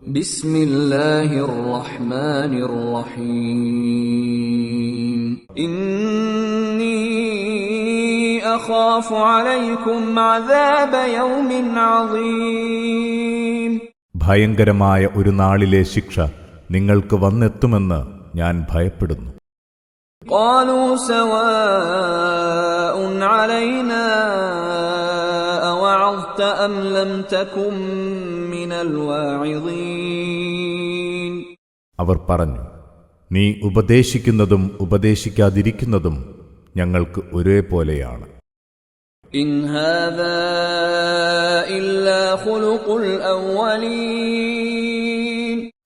بسم الله الرحمن الرحيم إني أخاف عليكم عذاب يوم عظيم ഭയങ്കരമായ ഒരു നാളിലെ ശിക്ഷ നിങ്ങൾക്ക് വന്നെത്തുമെന്ന് ഞാൻ ഭയപ്പെടുന്നു قالوا سواء علينا أوعظت أم لم تكن من الواعظين അവർ പറഞ്ഞു നീ ഉപദേശിക്കുന്നതും ഉപദേശിക്കാതിരിക്കുന്നതും ഞങ്ങൾക്ക് ഒരേപോലെയാണ്.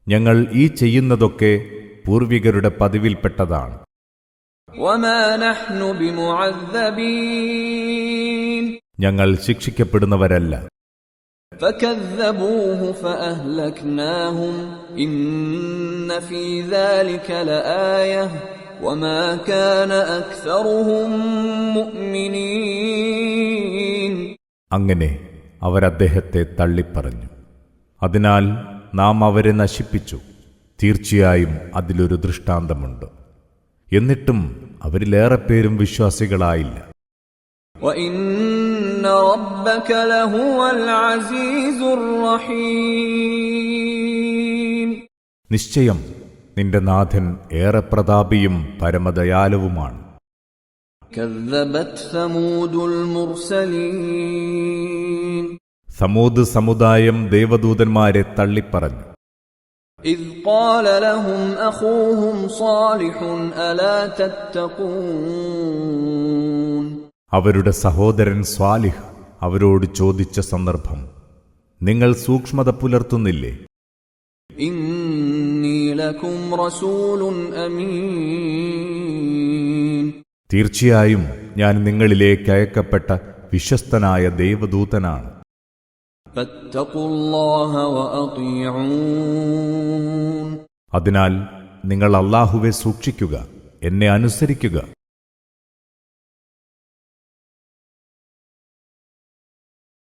ഞങ്ങൾ ഈ ചെയ്യുന്നതൊക്കെ പൂർവികരുടെ പതിവിൽപ്പെട്ടതാണ്. ഞങ്ങൾ ശിക്ഷിക്കപ്പെടുന്നവരല്ല. فكذبوه فأهلكناهم إن في ذلك لآية وما كان أكثرهم مؤمنين അങ്ങനെ അവരദ്ദേഹത്തെ തള്ളിപ്പറഞ്ഞു അതിനാൽ നാം അവരെ നശിപ്പിച്ചു തീർച്ചയായും അതിലൊരു ദൃഷ്ടാന്തമുണ്ട് എന്നിട്ടും അവരിലേറെ പേരും വിശ്വാസികളായില്ല وإن ربك لهو العزيز الرحيم നിശ്ചയം നിന്റെ നാഥൻ ഏറെ പ്രതാപിയും പരമദയാലുവുമാണ് كذبت ثمود المرسلين സമൂത് സമുദായം ദേവദൂതന്മാരെ തള്ളിപ്പറഞ്ഞു إذ قال لهم أخوهم صالح ألا تتقون അവരുടെ സഹോദരൻ സ്വാലിഹ് അവരോട് ചോദിച്ച സന്ദർഭം. നിങ്ങൾ സൂക്ഷ്മത പുലർത്തുന്നില്ലേ? തീർച്ചയായും ഞാൻ നിങ്ങളിലേക്ക് അയക്കപ്പെട്ട വിശ്വസ്തനായ ദൈവദൂതനാണ്. അതിനാൽ നിങ്ങൾ അള്ളാഹുവെ സൂക്ഷിക്കുക എന്നെ അനുസരിക്കുക.